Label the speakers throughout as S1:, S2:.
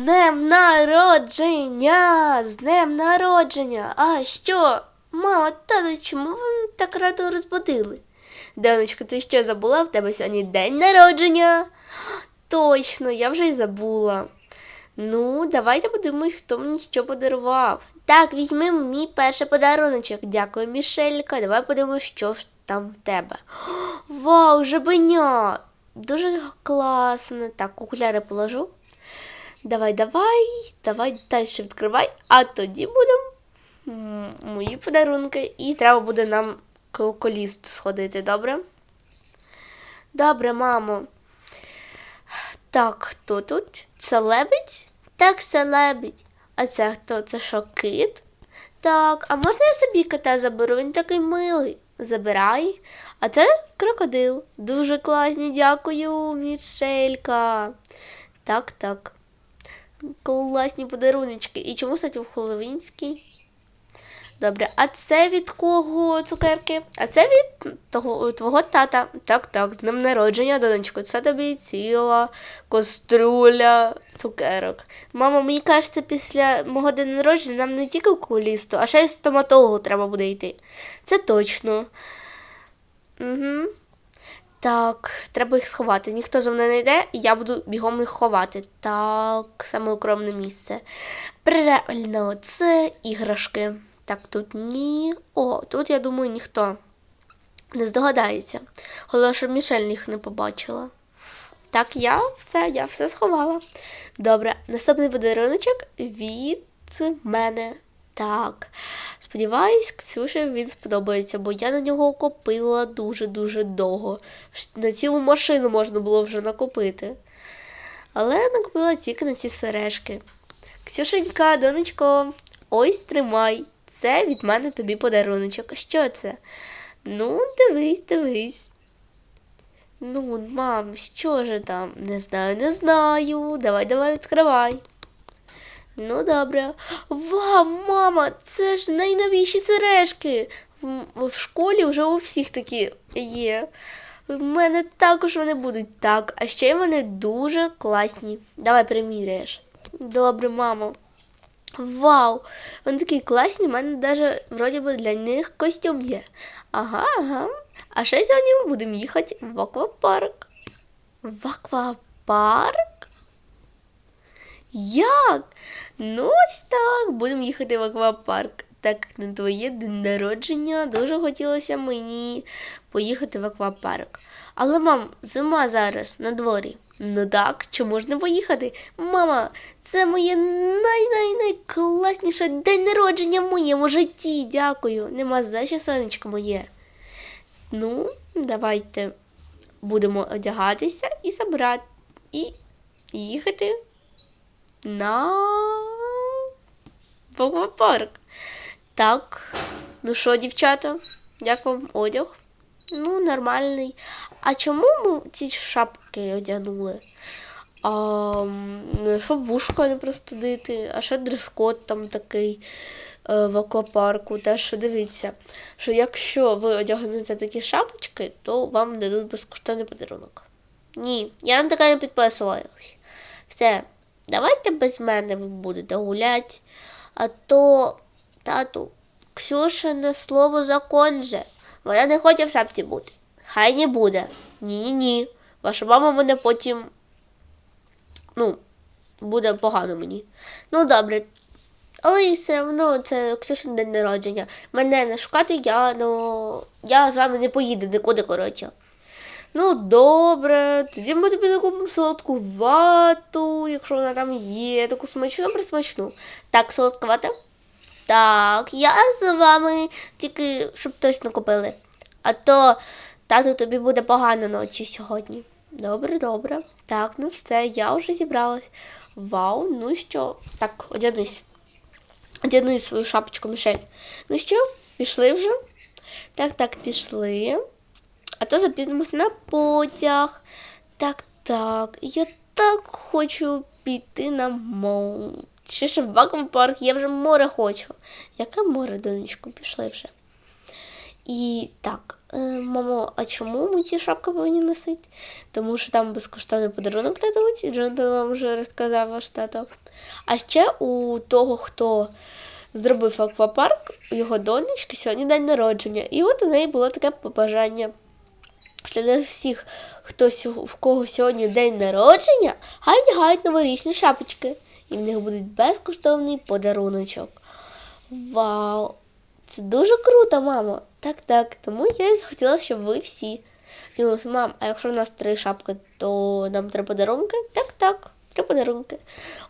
S1: днем народження! З днем народження! А що? Мама, тато, чому ви так рано розбудили? Донечко, ти що забула? В тебе сьогодні день народження. Точно, я вже й забула. Ну, давайте подивимось, хто мені що подарував. Так, візьми мій перший подаруночок. Дякую, Мішелька. Давай подивимось, що ж там в тебе. Вау, жабеня! Дуже класно. Так, окуляри положу. Давай, давай, давай далі відкривай, а тоді будемо мої подарунки. І треба буде нам к окулісту сходити, добре? Добре, мамо. Так, хто тут? Це лебедь? Так, це лебедь. А це хто? Це що, кит? Так, а можна я собі кота заберу? Він такий милий. Забирай. А це крокодил. Дуже класні, дякую, Мішелька. Так, так. Класні подаруночки. І чому, кстати, в Хеллоуінській? Добре, а це від кого цукерки? А це від того, твого тата. Так, так, з днем народження, донечко. Це тобі ціла каструля цукерок. Мама, мені кажеться, після мого дня народження нам не тільки окулісту, а ще й стоматологу треба буде йти. Це точно. Угу. Так, треба їх сховати. Ніхто за мною не йде, і я буду бігом їх ховати. Так, саме укромне місце. Правильно, це іграшки. Так, тут ні. О, тут, я думаю, ніхто не здогадається. Головне, щоб Мішель їх не побачила. Так, я все, я все сховала. Добре, наступний подаруночок від мене. Так. Сподіваюсь, Ксюші він сподобається, бо я на нього копила дуже-дуже довго. На цілу машину можна було вже накопити. Але накопила тільки на ці сережки. Ксюшенька, донечко, ось тримай. Це від мене тобі подаруночок. Що це? Ну, дивись, дивись. Ну, мам, що же там? Не знаю, не знаю. Давай, давай, відкривай. Ну, добре. Вау, мама, це ж найновіші сережки. В, в школі вже у всіх такі є. В мене також вони будуть так, а ще й вони дуже класні. Давай приміряєш. Добре, мамо. Вау! Вони такі класні, в мене навіть вроді би для них костюм є. Ага, ага. А ще сьогодні ми будемо їхати в аквапарк. В аквапарк? Як? Ну, ось так, будемо їхати в аквапарк. Так, як на твоє день народження дуже хотілося мені поїхати в аквапарк. Але, мам, зима зараз на дворі. Ну так, чому ж не поїхати? Мама, це моє най-най-найкласніше день народження в моєму житті. Дякую. Нема за що, сонечко моє. Ну, давайте будемо одягатися і забрати. І їхати на в. Так, ну що, дівчата, як вам одяг? Ну, нормальний. А чому ми ці шапки одягнули? А, ну, щоб вушка не простудити, а ще дрес-код там такий е, в аквапарку. Теж дивіться, що якщо ви одягнете такі шапочки, то вам дадуть безкоштовний подарунок. Ні, я на таке не підписувалась. Все, давайте без мене ви будете гуляти, а то, тату, Ксюшине слово закон же. Вона не хоче в шапці бути. Хай не буде. Ні-ні-ні. Ваша мама мене потім. Ну, буде погано мені. Ну, добре. Але і все одно це Ксюшин день народження. Мене не шукати, я, ну, я з вами не поїду нікуди, коротше. Ну, добре, тоді ми тобі накупимо солодку вату, якщо вона там є, таку смачну, присмачну. Так, солодка вата? Так, я з вами, тільки щоб точно купили. А то тату тобі буде погано ночі сьогодні. Добре, добре. Так, ну все, я вже зібралась. Вау, ну що? Так, одягнись. Одягни свою шапочку, Мішель. Ну що, пішли вже? Так, так, пішли. А то запізнимось на потяг. Так, так. Я так хочу піти на море. Ще ще в аквапарк, я вже море хочу. Яке море, донечко, пішли вже. І так, е, мамо, а чому ми ці шапки повинні носити? Тому що там безкоштовний подарунок дадуть, і Джонатан вам вже розказав ваш тато. А ще у того, хто зробив аквапарк, у його донечки сьогодні день народження. І от у неї було таке побажання. Що для всіх, хто в кого сьогодні день народження, хай вдягають новорічні шапочки. І в них буде безкоштовний подаруночок. Вау! Це дуже круто, мамо. Так, так. Тому я і захотіла, щоб ви всі. Ділилися, мам, а якщо в нас три шапки, то нам три подарунки? Так, так, три подарунки.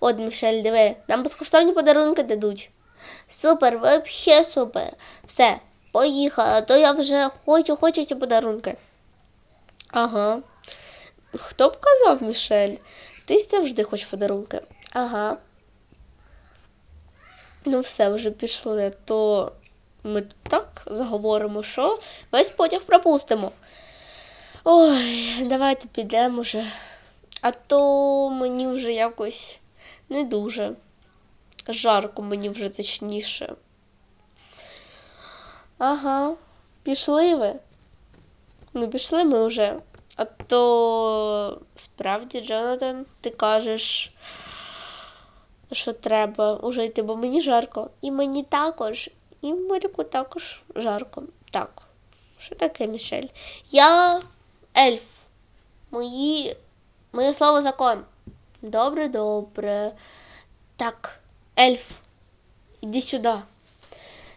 S1: От, Мішель, диви, нам безкоштовні подарунки дадуть. Супер, вообще супер. Все, поїхала, то я вже хочу, хочу ці подарунки. Ага. Хто б казав, Мішель? Ти завжди хочеш подарунки. Ага. Ну, все, вже пішли, то ми так заговоримо, що весь потяг пропустимо. Ой, давайте підемо вже. А то мені вже якось не дуже. Жарко мені вже точніше. Ага, пішли ви. Ну, пішли ми вже. А то справді, Джонатан, ти кажеш, що треба уже йти, бо мені жарко. І мені також, і Маріку також жарко. Так. Що таке, Мішель? Я ельф. Мої. Моє слово закон. Добре, добре. Так, ельф. Іди сюди.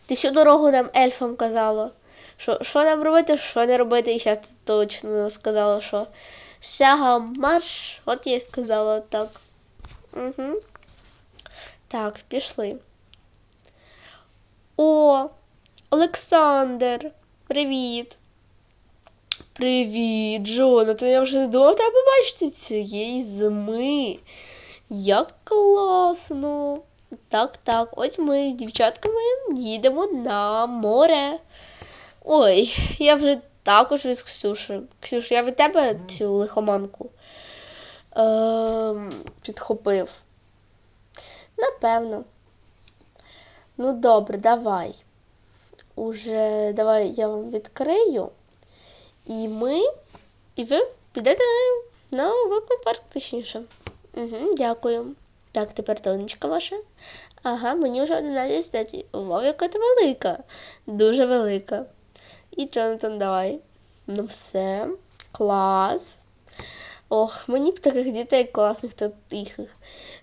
S1: Ти всю дорогу нам ельфам казала. Що, що нам робити, що не робити, і зараз точно сказала, що шагом марш. От я й сказала так. Угу. Так, пішли. О, Олександр, привіт. Привіт, Джонатан. Я вже не думав тебе побачити цієї зими. Як класно. Так, так, ось ми з дівчатками їдемо на море. Ой, я вже також від Ксюші. Ксюш, я від тебе цю лихоманку ем, підхопив. Напевно. Ну, добре, давай. Уже давай я вам відкрию. І ми, і ви підете на парк, точніше. Угу, дякую. Так, тепер донечка ваша. Ага, мені вже 11 статі. Вау, яка ти велика. Дуже велика. І Джонатан, давай. Ну все. Клас. Ох, мені б таких дітей класних та тихих.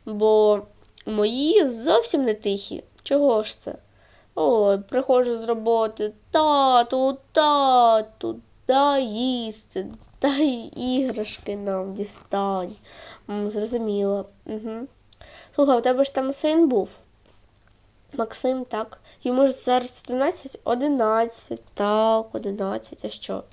S1: Бо мої зовсім не тихі. Чого ж це? Ой, приходжу з роботи. Тату, тату, дай їсти, дай іграшки нам дістань. Зрозуміло. Угу. Слухай, у тебе ж там син був. Максим, так. Йому ж зараз 11? 11, так, 11, а що?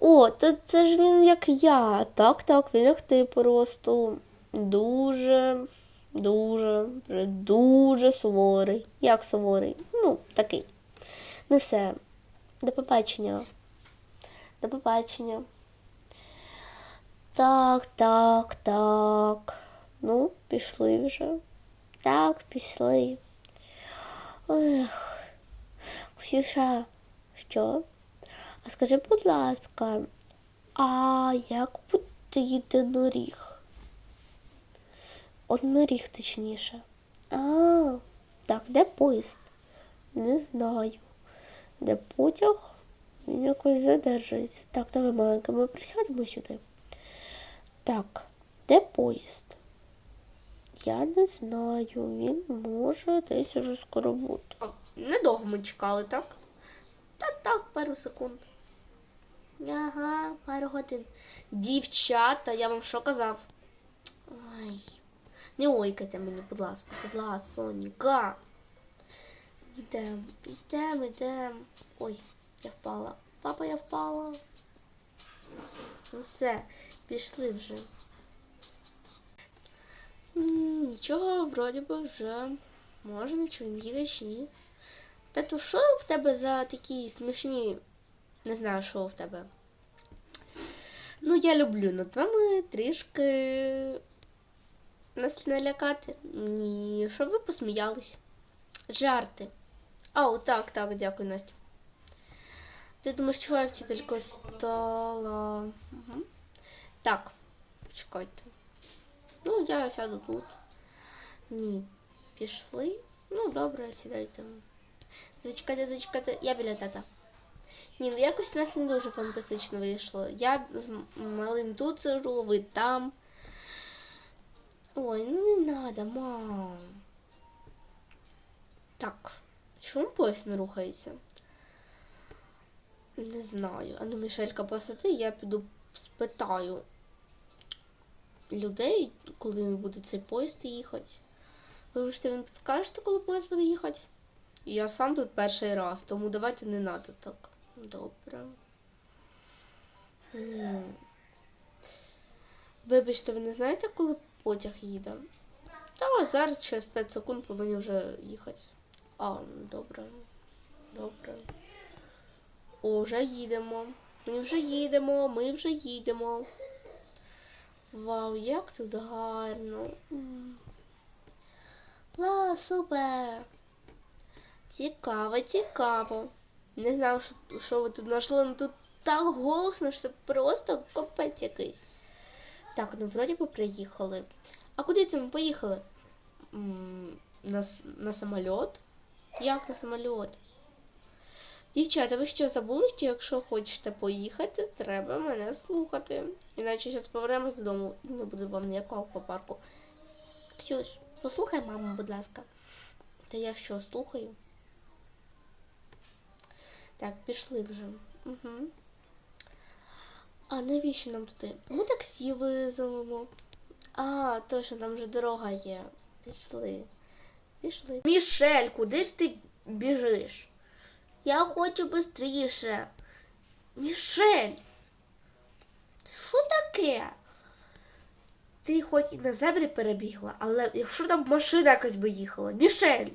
S1: О, то це ж він як я. Так, так, він як ти просто. Дуже, дуже, дуже суворий. Як суворий? Ну, такий. Ну все. До побачення. До побачення. Так, так, так. Ну, пішли вже. Так, пішли. Ех. Ксюша, що? А скажи, будь ласка, а як буде єдиноріг? Одноріг, точніше. А, так, де поїзд? Не знаю. Де потяг? Він якось задержується. Так, давай маленька, ми присядемо сюди. Так, де поїзд? Я не знаю, він може десь уже скоро бути. Недовго ми чекали, так? Та так, пару секунд. Ага, пару годин. Дівчата, я вам що казав? Ой, не ойкайте мені, будь ласка, будь ласка, Соніка. Йдем, йдем, йдем. Ой, я впала. Папа, я впала. Ну все, пішли вже. Нічого, вроді би, вже можна, чи він їде, чи ні. Тату, що в тебе за такі смішні? Не знаю, що в тебе. Ну, я люблю над вами трішки нас налякати. Ні, щоб ви посміялись. Жарти. О, так, так, дякую, Настя. Ти думаєш, чого я вчителько стала? Угу. Так, чекайте. Ну, я сяду тут. Ні. Пішли. Ну, добре, сідайте. Зачекайте, зачекайте, я біля тата. Ні, ну якось у нас не дуже фантастично вийшло. Я з малим тут сижу, ви там. Ой, ну не надо, мам. Так, чому поїзд не рухається? Не знаю. А ну, Мішелька, посади, я піду спитаю людей, коли буде цей поїзд їхати. Вибачте, ви підскажете, коли поїзд буде їхати? Я сам тут перший раз, тому давайте не надо так. Добре. Вибачте, ви не знаєте, коли потяг їде? Та зараз через 5 секунд повинні вже їхати. А, ну, добре. Добре. О, вже їдемо. Ми вже їдемо, ми вже їдемо. Вау, як тут гарно. Ла, супер. Цікаво, цікаво. Не знав, що, що ви тут знайшли, але тут так голосно, що просто капець якийсь. Так, ну вроді би приїхали. А куди це ми поїхали? На, на самоліт? Як на самоліт? Дівчата, ви що забули, що якщо хочете поїхати, треба мене слухати. Іначе зараз повернемось додому і не буде вам ніякого попарку. Ксюш, послухай маму, будь ласка. Та я що, слухаю? Так, пішли вже. Угу. А навіщо нам туди? Ми таксі визовемо. А, точно, там вже дорога є. Пішли. Пішли. Мішель, куди ти біжиш? Я хочу швидше. Мішель. Що таке? Ти хоч і на зебрі перебігла, але якщо там машина якась би їхала. Мішель.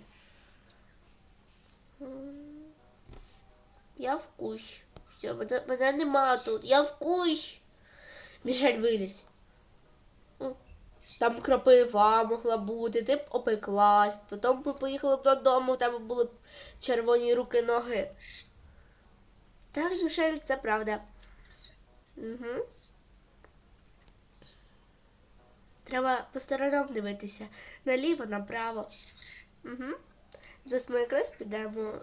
S1: Я в кущ. Все, мене, мене нема тут. Я в кущ. Мішель вилізь. Там крапива могла бути, ти б опеклась, потім ми поїхали б додому, у тебе були б червоні руки, ноги. Так, Мішель, це правда. Угу. Треба по сторонам дивитися. Наліво, направо. Угу. Зараз ми якраз підемо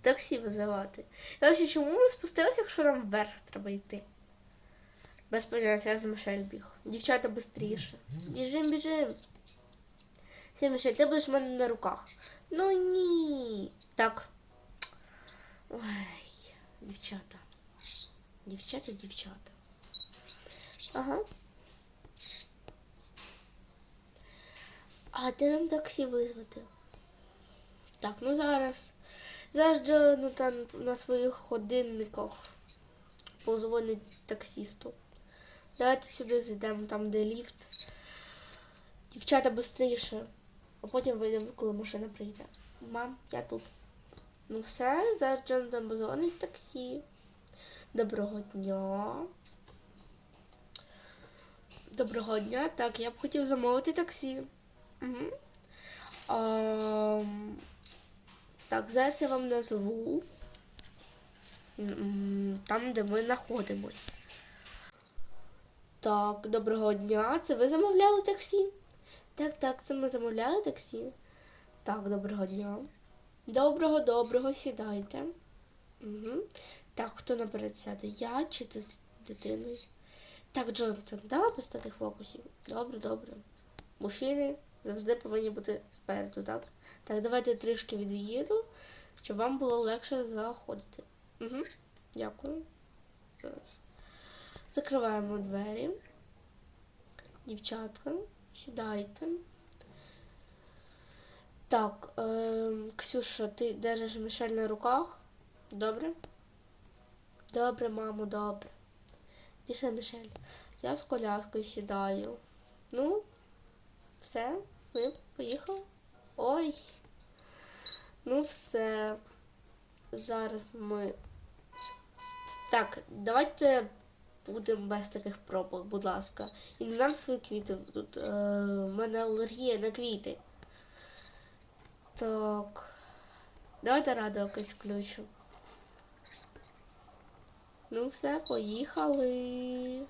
S1: таксі визивати. Я взагалі, чому ми спустилися, якщо нам вверх треба йти? Без поняття, я за біг. Дівчата швидше. Біжим, біжим. Все, Мішель, ти будеш в мене на руках. Ну ні. Так. Ой, дівчата. Дівчата, дівчата. Ага. А де нам таксі визвати? Так, ну зараз. Зараз Джонатан на своїх годинниках позвонить таксісту. Давайте сюди зайдемо, там де ліфт. Дівчата швидше. А потім вийдемо, коли машина прийде. Мам, я тут. Ну все, зараз Джонатан позвонить таксі. Доброго дня. Доброго дня. Так, я б хотів замовити таксі. Угу. А, так, зараз я вам назву. Там, де ми знаходимось. Так, доброго дня. Це ви замовляли таксі? Так, так, це ми замовляли таксі. Так, доброго дня. Доброго, доброго, сідайте. Угу. Так, хто наперед сяде? Я чи ти з дитиною? Так, Джонатан, давай без фокусів. Добре, добре. Мужчини завжди повинні бути спереду, так? Так, давайте трішки від'їду, щоб вам було легше заходити. Угу. Дякую. Зараз. Закриваємо двері. Дівчатка, сідайте. Так, е, Ксюша, ти держиш Мішель на руках? Добре? Добре, мамо, добре. Пішли, Мішель. Я з коляскою сідаю. Ну, все, ми поїхали. Ой. Ну, все. Зараз ми. Так, давайте будемо без таких пробок, будь ласка. І не нам свої квіти. Тут е, в мене алергія на квіти. Так. Давайте радо якось включу. Ну все, поїхали.